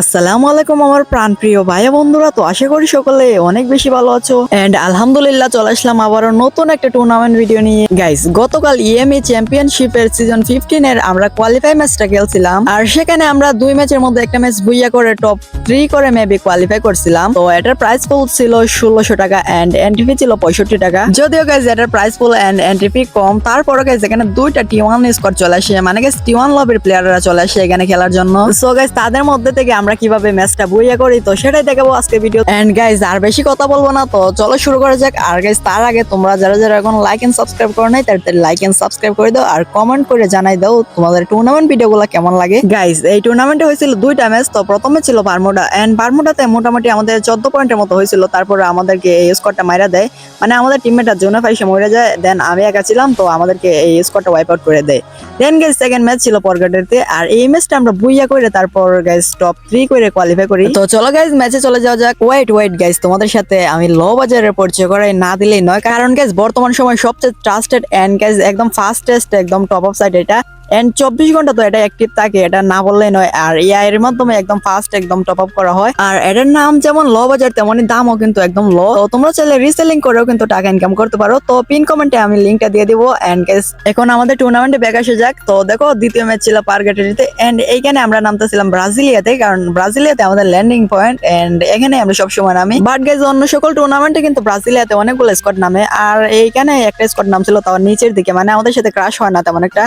আসসালামু আলাইকুম আমার প্রাণপ্রিয় ভাইয়া বন্ধুরা। তো আশা করি সকলে অনেক বেশি ভালো আছো। এন্ড আলহামদুলিল্লাহ চলে আসলাম আবারও নতুন একটা টুর্নামেন্ট ভিডিও নিয়ে। গাইস গতকাল ইএমই চ্যাম্পিয়নশিপের সিজন ফিফটিন এর আমরা কোয়ালিফাই ম্যাচটা খেলছিলাম। আর সেখানে আমরা দুই ম্যাচের মধ্যে একটা ম্যাচ বুইয়া করে টপ থ্রি করে মেবি কোয়ালিফাই করছিলাম। তো এটার প্রাইস পুল ছিল ষোলোশো টাকা এন্ড এন্ট্রি ছিল পঁয়ষট্টি টাকা। যদিও গাইজ এটার price pool and entry fee কম। তারপরে গাইজ এখানে দুইটা টি ওয়ান স্কোর চলে আসে। মানে গাইজ টি ওয়ান লবির প্লেয়াররা চলে আসে এখানে খেলার জন্য। সো গাইজ তাদের মধ্যে থেকে আমরা কীভাবে ম্যাচটা বইয়া করি, তো সেটাই দেখাবো আজকে ভিডিও এন্ড গাইজ আর বেশি কথা বলব না, তো চলো শুরু করা যাক। আর গাইজ তার আগে তোমরা যারা যারা এখন লাইক এন্ড সাবস্ক্রাইব করো নাই, তাদের লাইক এন্ড সাবস্ক্রাইব করে দাও, আর কমেন্ট করে জানাই দাও তোমাদের টুর্নামেন্ট ভিডিওগুলো কেমন লাগে। গাইজ এই টুর্নামেন্টে হয়েছিল দুইটা ম্যাচ তো প্রথমে ছিল বারমুডা এন্ড বারমুডাতে মোটামুটি আমাদের চোদ্দ পয়েন্টের মতো হয়েছিল, তারপরে আমাদেরকে এই স্কোরটা মাইরা দেয়। মানে আমাদের টিমমেটটা জোনে ফাইসে মরে যায় দেন আমি একা ছিলাম, তো আমাদেরকে এই স্কোরটা ওয়াইপ আউট করে দেয়। দেন গাইজ সেকেন্ড ম্যাচ ছিল পরগাটেতে আর এই ম্যাচটা আমরা বুইয়া করে, তারপর গাইজ টপ থ্রি করে কোয়ালিফাই করি। তো চলো গাইজ ম্যাচে চলে যাওয়া যাক। ওয়েট ওয়েট গাইজ তোমাদের সাথে আমি লো বাজারের পরিচয় করাই, না দিলেই নয়। কারণ গাইজ বর্তমান সময় সবচেয়ে ট্রাস্টেড এন্ড গাইজ একদম ফাস্টেস্ট একদম টপ অফ সাইড এটা। এন্ড চব্বিশ ঘণ্টা তো এটা অ্যাক্টিভ থাকে, এটা না বললেই নয়। আর এআই এর মাধ্যমে একদম ফাস্ট একদম টপ আপ করা হয়। আর এটার নাম যেমন লো বাজার তেমনই দামও কিন্তু একদম লো তো তোমরা চাইলে রিসেলিং করেও কিন্তু টাকা ইনকাম করতে পারো। তো পিন কমেন্টে আমি লিঙ্কটা দিয়ে দিব। গাইস এখন আমাদের টুর্নামেন্টে ব্যাক আসে যাক। তো দেখো, দ্বিতীয় ম্যাচ ছিল পারগেটারিতে এন্ড এইখানে আমরা নামতেছিলাম ব্রাজিলিয়াতে, কারণ ব্রাজিলিয়াতে আমাদের ল্যান্ডিং পয়েন্ট এন্ড এখানে আমরা সবসময় নামি। বাট গাইজ অন্য সকল টুর্নামেন্টে কিন্তু ব্রাজিলিয়াতে অনেকগুলো স্কোয়াড নামে। আর এইখানে একটা স্কোয়াড নাম ছিল তাও নিচের দিকে। মানে আমাদের সাথে ক্রাশ হয় না তেমন একটা।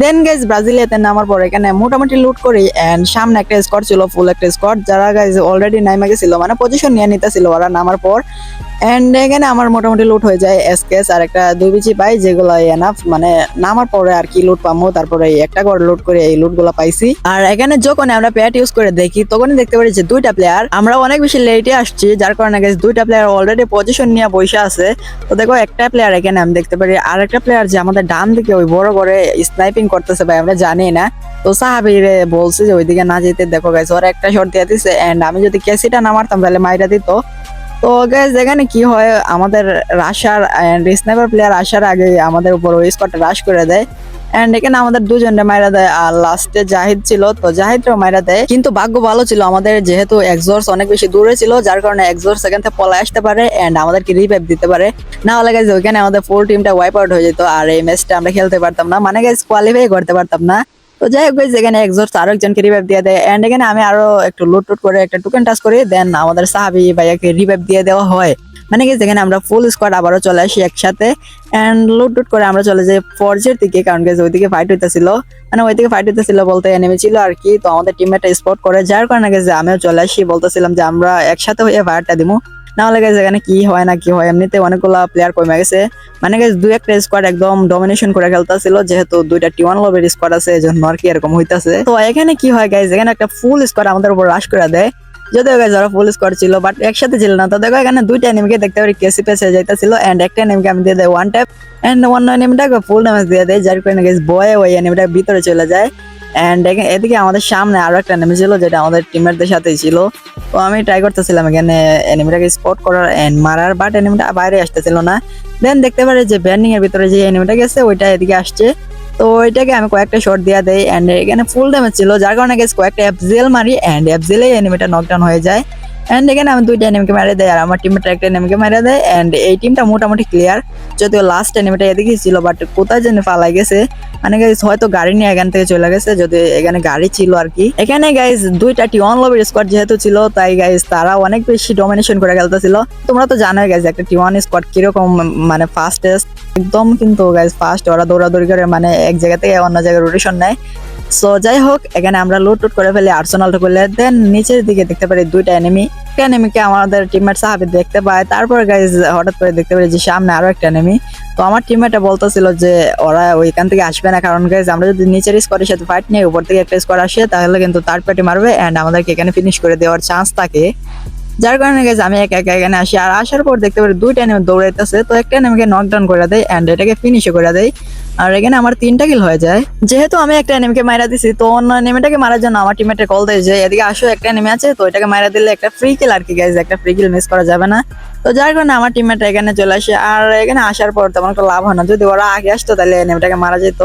দেন গাইজ ব্রাজিলিয়াতে নামার পর এখানে মোটামুটি লুট করি এন্ড সামনে একটা স্কোয়াড ছিল ফুল একটা স্কোয়াড যারা গাইজ অলরেডি নাইমা গেছিল মানে পজিশন নিয়ে নিতেছিল ওরা নামার পর। এন্ড এখানে আমার মোটামুটি লুট হয়ে যায় এসকেস আর একটা দুই বিচি পাই, যেগুলো এনাফ মানে নামার পরে আর কি লুট পামো। তারপরে একটা করে লুট করে এই লুটগুলো পাইছি। আর এখানে যখন আমরা প্যাট ইউজ করে দেখি, তখনই দেখতে পারি যে দুইটা প্লেয়ার আমরা অনেক বেশি লেটে আসছি, যার কারণে গেছে দুইটা প্লেয়ার অলরেডি পজিশন নিয়ে বসে আছে। তো দেখো একটা প্লেয়ার এখানে আমি দেখতে পারি আর একটা প্লেয়ার যে আমাদের ডান দিকে ওই বড় করে স্নাইপিং করতেছে ভাই, আমরা জানি না। তো সাহাবিরে বলছে যে, ওইদিকে না যেতে দেখো গাইস ওরা একটা শর্ট দিয়ে দিছে এন্ড আমি যদি ক্যাসিটা না মারতাম তাহলে মাইরা দিত। তো গাইজ এখানে কি হয়, আমাদের রাশার স্নাইপার প্লেয়ার আসার আগে আমাদের উপর ওই স্কটটা রাশ করে দেয়। এন্ড এখানে আমাদের দুজনটা মাইরা দেয়, আর লাস্টে জাহিদ ছিল, তো জাহিদরাও মাইরা দেয়। কিন্তু ভাগ্য ভালো ছিল, আমাদের যেহেতু এক্সোর্স অনেক বেশি দূরে ছিল, যার কারণে এক্সোর্স এখান থেকে পলায় আসতে পারে এন্ড আমাদেরকে রিভাইভ দিতে পারে। না হলে গাইজ ওইখানে আমাদের ফুল টিমটা ওয়াইপ আউট হয়ে যেত, আর এই ম্যাচটা আমরা খেলতে পারতাম না। মানে গাইজ কোয়ালিফাই করতে পারতাম না। তো যাই হোক এখানে এক্সোর্স আরও একজনকে রিভাইভ দিয়ে দেয়। এন্ড এখানে আমি আরও একটু লুট টুট করে একটা টুকেন টাচ করি দেন আমাদের সাহাবি ভাইয়াকে রিভাইভ দিয়ে দেওয়া হয়। মানে কি, যেখানে আমরা ফুল স্কোয়াড আবারও চলে আসি একসাথে এন্ড লুট টুট করে আমরা চলে যাই ফর্জের দিকে, কারণ গেছে ওইদিকে ফাইট হইতেছিল। মানে ওইদিকে ফাইট হইতেছিল বলতে এনিমি ছিল আর কি, তো আমাদের টিমমেটটা স্পট করে, যার কারণে গেছে আমিও চলে আসি, বলতেছিলাম যে আমরা একসাথে হয়ে ফায়ারটা দিব না হলে গেছে এখানে কি হয় না কি হয়, এমনিতে অনেকগুলো প্লেয়ার কমে গেছে। মানে গেছে দুই একটা স্কোয়াড একদম ডমিনেশন করে খেলতেছিল, যেহেতু দুইটা টি ওয়ান লবের স্কোয়াড আছে, এজন্য আর কি এরকম হইতাছে। তো এখানে কি হয় গাইজ এখানে একটা ফুল স্কোয়াড আমাদের উপর রাশ করে দেয়। যদিও গাইজ ওরা ফুল স্কোয়াড ছিল বাট একসাথে ছিল না। তো দেখো এখানে দুইটা এনিমিকে দেখতে পারি কেসি পেসে যাইতেছিল এন্ড একটা এনিমিকে আমি দিয়ে দেয় ওয়ান ট্যাপ এন্ড অন্য এনিমিটাকে ফুল ড্যামেজ দিয়ে দেয় যার কারণে গাইজ বয়ে ওই এনিমিটার ভিতরে চলে যায়। এন্ড এদিকে আমাদের সামনে আরও একটা এনিমি ছিল, যেটা আমাদের টিমমেটদের সাথেই ছিল। তো আমি ট্রাই করতেছিলাম এখানে এনিমিটাকে স্পট করার এন্ড মারার বাট এনিমিটা বাইরে আসতেছিল না। দেন দেখতে পারি যে ব্যান্ডিং এর ভিতরে যে এনিমিটা গেছে, ওইটা এদিকে আসছে। তো এটাকে আমি কয়েকটা শট দেওয়া দেই অ্যান্ড এখানে ফুল ড্যামেজ ছিল, যার কারণে গেছে কয়েকটা এফজেল মারি অ্যান্ড এফজেলে এনিমিটা নকডাউন হয়ে যায়। এন্ড এখানে আমি দুইটা এনিমিকে মেরে দেয় আর আমার টিমমেট একটা এনিমিকে মেরে দেয়। এন্ড এই টিমটা মোটামুটি ক্লিয়ার যদিও লাস্ট এনিমিটা এদিকেই ছিল বাট কোথায় যেন পালাই গেছে। মানে গাইজ হয়তো গাড়ি নিয়ে এখান থেকে চলে গেছে যদি এখানে গাড়ি ছিল আর কি। এখানে গাইজ দুইটা টি ওয়ান লবের স্কোয়াড যেহেতু ছিল, তাই গাইজ তারা অনেক বেশি ডমিনেশন করে খেলতেছিল। তোমরা তো জানোই গাইজ একটা টি ওয়ান স্কোয়াড কীরকম মানে ফাস্টেস্ট একদম কিন্তু গাইজ ফাস্ট ওরা দৌড়াদৌড়ি করে মানে এক জায়গা থেকে অন্য জায়গায় রোটেশন নেয়। সো যাই হোক, এখানে আমরা লুট টুট করে ফেলি আর্সেনালটা করলে দেন নিচের দিকে দেখতে পারি দুইটা এনিমি একটা এনিমিকে আমাদের টিমমেট সাহাবি দেখতে পায়। তারপর গাইজ হঠাৎ করে দেখতে পারি যে সামনে আরও একটা এনিমি তো আমার টিমমেটটা বলতেছিল যে, ওরা ওইখান থেকে আসবে না। কারণ গাইজ আমরা যদি নিচের স্কোয়ারের সাথে ফাইট নিয়ে উপর থেকে একটা স্কোয়ার আসে, তাহলে কিন্তু থার্ড পার্টি মারবে। অ্যান্ড আমাদেরকে এখানে ফিনিশ করে দেওয়ার চান্স থাকে। যার কারণে গেছে আমি একা একা এখানে আসি। আর আসার পর দেখতে পারি দুইটা এনিমি দৌড়াইতেছে। তো একটা এনিমিকে নকডাউন করে দেয় এন্ড এটাকে ফিনিশ করে দেয়। আর এখানে আমার তিনটা কিল হয়ে যায়। যেহেতু আমি একটা এনিমিকে মারা দিছি, তো অন্য এনিমিটাকে মারার জন্য আমার টিমেটে কল দেয় যে, এদিকে আসো, একটা এনিমি আছে। তো এটাকে মারা দিলে একটা ফ্রি কিল আর কি গাইজ একটা ফ্রি কিল মিস করা যাবে না। তো যার কারণে আমার টিমমেট এখানে চলে আসে। আর এখানে আসার পর তেমন একটা লাভ হয় না। যদি ওরা আগে আসতো, তাহলে এনিমিটাকে মারা যেত।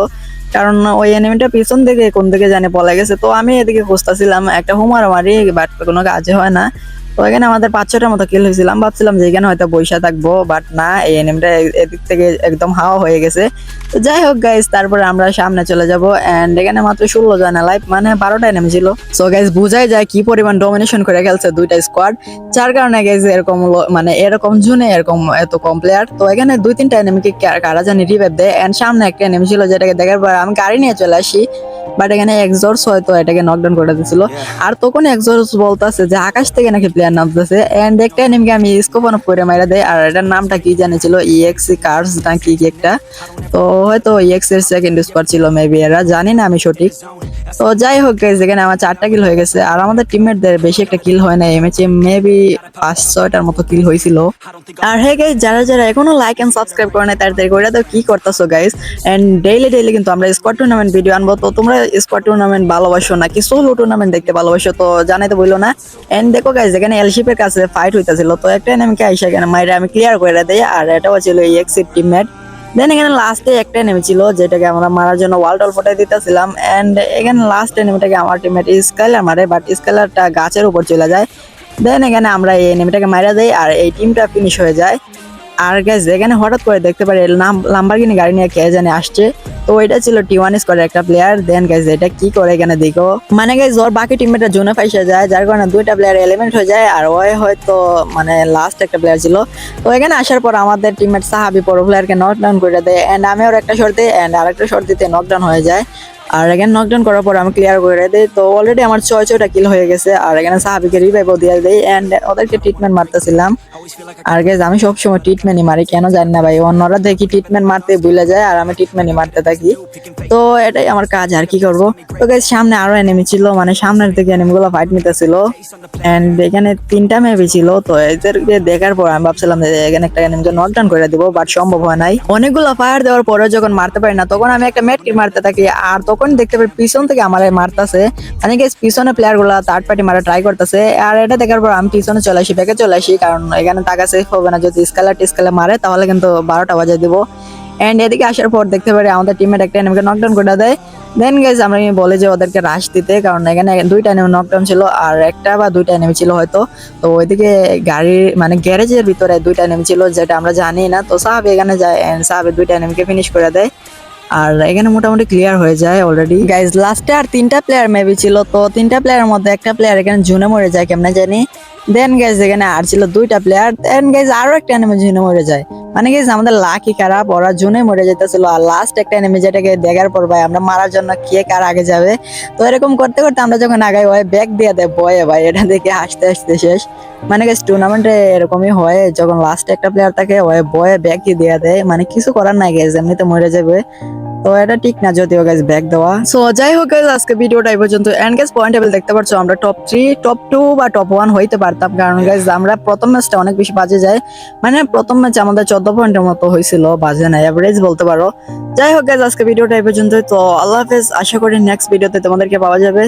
কারণ ওই এনিমিটা পিছন দিকে, কোন দিকে জানে পলা গেছে। তো আমি এদিকে খুঁজতেছিলাম, একটা হুমার মারি বাট কোনো কাজে হয় না। তো এখানে আমাদের পাঁচ ছটার মতো কিল হয়েছিলাম। ভাবছিলাম যে এখানে হয়তো বৈশা থাকব বাট না এই এনিমিটা এদিক থেকে একদম হাওয়া হয়ে গেছে। তো যাই হোক গাইজ তারপরে আমরা সামনে চলে যাব এন্ড এখানে মাত্র ষোলো জন লাইভ মানে বারোটা এনিমি ছিল। সো গাইজ বুঝাই যায় কি পরিমাণ ডমিনেশন করে খেলছে দুইটা স্কোয়াড যার কারণে গাইজ এরকম মানে এরকম জুনে এরকম এত কম প্লেয়ার তো এখানে দুই তিনটা এনিমিকে কারা জানি রিভাইভ দেয়। এন্ড সামনে একটা এনিমি ছিল যেটাকে দেখার পর আমি গাড়ি নিয়ে চলে আসি। বাট এখানে এক্সজর্স হয়তো এটাকে নকডাউন করে দিয়েছিল। আর তখন এক্সজর্স বলতেছে যে আকাশ থেকে নাকি প্লেয়ার নামতেছে। এন্ড একটা এনিমিকে আমি স্কোপ অন করে মাইরা দেয় আর এটার নামটা কি জানিছিল ইএক্সি কার্স না কি একটা। তো হয়তো ইএক্স এর সেকেন্ড স্কোয়াড ছিল মেবি এরা জানি না আমি সঠিক। তো যাই হোক guys, এখানে আমার চারটা কিল হয়ে গেছে। আর আমাদের টিমমেটদের বেশি একটা কিল হয় না এই ম্যাচে মেবি পাঁচ ছয়টার মতো কিল হয়েছিল। আর হ্যাঁ গাইজ যারা যারা এখনও লাইক এন্ড সাবস্ক্রাইব করে নাই তাড়াতাড়ি করে তো কি করতেছো গাইজ এন্ড ডেইলি ডেইলি কিন্তু আমরা স্কোয়াড টুর্নামেন্ট ভিডিও আনব। তো তোমরা স্কোয়াড টুর্নামেন্ট ভালোবাসো নাকি সোলো টুর্নামেন্ট দেখতে ভালোবাসো তো না। এন্ড দেখো গাইজ এখানে এলশিপের কাছে ফাইট তো একটা এখানে আমি ক্লিয়ার করে আর এটাও ছিল এই এক্সিট টিমমেট দেন এখানে লাস্টে একটা এনিমি ছিল, যেটাকে আমরা মারার জন্য ওয়াল টল ফটাই দিতেছিলাম। এন্ড এখানে লাস্ট এনিমিটাকে আমার টিমমেট স্কাইলার মারে বাট স্কাইলারটা গাছের উপর চলে যায়। দেন এখানে আমরা এই এনিমিটাকে মারা দেই, আর এই টিমটা ফিনিশ হয়ে যায়। আর গ্যাস এখানে হঠাৎ করে দেখতে পারি লাম্বারগিনি গাড়ি নিয়ে কে জানে আসছে। তো এটা ছিল টি ওয়ান স্কোয়ার একটা প্লেয়ার দেন গাইজ এটা কি করে এখানে দেখো? মানে গাইজ ওর বাকি টিমমেটরা জোনে ফাইসে যায়, যার কারণে দুইটা প্লেয়ার এলিমেন্ট হয়ে যায়, আর ওই হয়তো মানে লাস্ট একটা প্লেয়ার ছিল। তো এখানে আসার পর আমাদের টিমমেট সাহাবি পরো প্লেয়ারকে নকডাউন করে দেয় এন্ড আমি ওর একটা শর্ট দিই এন্ড আরেকটা শর্ট দিতে নকডাউন হয়ে যায়। আর এখানে নকডাউন করার পর আমি ক্লিয়ার করে দিই, তো অলরেডি আমার ছয় ছয়টা কিল হয়ে গেছে, আর এখানে সাহাবিকে রিভাইভও দিয়ে দিই এন্ড ওদেরকে ট্রিটমেন্ট মারতেছিলাম। আর গেজ আমি সবসময় ট্রিটমেন্টই মারি, কেন জানি না ভাই। অন্যরা দেখি ট্রিটমেন্ট মারতে ভুলে যায় আর আমি ট্রিটমেন্টই মারতে থাকি। তো এটাই আমার কাজ, আর কি করব? তো গেজ সামনে আরও এনিমি ছিল মানে সামনের দিকে এনিমিগুলো ফাইট নিতেছিল। এন্ড এখানে তিনটা মেবি ছিল, তো এদেরকে দেখার পর আমি ভাবছিলাম যে এখানে একটা এনিমিকে নকডাউন করে দিব বাট সম্ভব হয় নাই। অনেকগুলো ফায়ার দেওয়ার পরে যখন মারতে পারি না, তখন আমি একটা মেটকিট মারতে থাকি। আর তখন দেখতে পাই পিছন থেকে আমার মারতেছে। মানে গেছ পিছনে প্লেয়ারগুলা থার্ড পার্টি মারা ট্রাই করতেছে। আর এটা দেখার পর আমি পিছনে চলে আসি ব্যাকে চলে আসি, কারণ এখানে টাকা সেফ হবে না। যদি স্কেলার টিস্কেলে মারে, তাহলে কিন্তু বারোটা বাজে দিব। অ্যান্ড এদিকে আসার পর দেখতে পারি আমাদের টিমের একটা এনিমিকে নকডাউন করে দেয়। দেন গেছে আমরা বলে যে ওদেরকে রাশ দিতে, কারণ এখানে দুইটা এনিমি নকডাউন ছিল আর একটা বা দুইটা এনিমি ছিল হয়তো। তো ওইদিকে গাড়ির মানে গ্যারেজের ভিতরে দুইটা এনিমি ছিল, যেটা আমরা জানি না। তো সাহাবি এখানে যায় অ্যান্ড সাহাবি দুইটা এনিমিকে ফিনিশ করে দেয়। আর এখানে মোটামুটি ক্লিয়ার হয়ে যায় অলরেডি গাইজ লাস্টে আর তিনটা প্লেয়ার মেবি ছিল। তো তিনটা প্লেয়ারের মধ্যে একটা প্লেয়ার এখানে জুনে মরে যায়, কেমনে জানি? দেন গাইজ এখানে আর ছিল দুইটা প্লেয়ার দেন গাইজ আরও একটা এনিমি জুনে মরে যায়। মানে গাইজ আমাদের লাকি খারাপ ওরা জুনে মরে যেতেছিল আর লাস্ট একটা এনিমি যেটাকে দেখার পর ভাই, আমরা মারার জন্য কে কার আগে যাবে? তো এরকম করতে করতে আমরা যখন আগাই হয় ব্যাগ দিয়ে দেয় বয়ে ভাই, এটা দেখে হাসতে হাসতে শেষ। মানে গাইজ টুর্নামেন্টে এরকমই হয়, যখন লাস্ট একটা প্লেয়ার থাকে, ওই বয়ে ব্যাগ দিয়ে দেয়। মানে কিছু করার নাই গাইজ এমনিতে মরে যাবে। তো এটা ঠিক না যদিও গাইজ ব্যাক দেওয়া। সো যাই হোক গাইজ আজকে ভিডিওটা এই পর্যন্ত এন্ড গাইজ পয়েন্ট টেবিল দেখতে পাচ্ছ আমরা টপ থ্রি টপ টু বা টপ ওয়ান হইতে পারতাম। কারণ গাইজ আমরা প্রথম ম্যাচটা অনেক বেশি বাজে যায়। মানে প্রথম ম্যাচ আমাদের চোদ্দ পয়েন্টের মতো হয়েছিল বাজে না অ্যাভারেজ বলতে পারো। যাই হোক গাইজ আজকে ভিডিওটা এই পর্যন্ত তো, আল্লাহ হাফেজ, আশা করি নেক্সট ভিডিওতে তোমাদেরকে পাওয়া যাবে।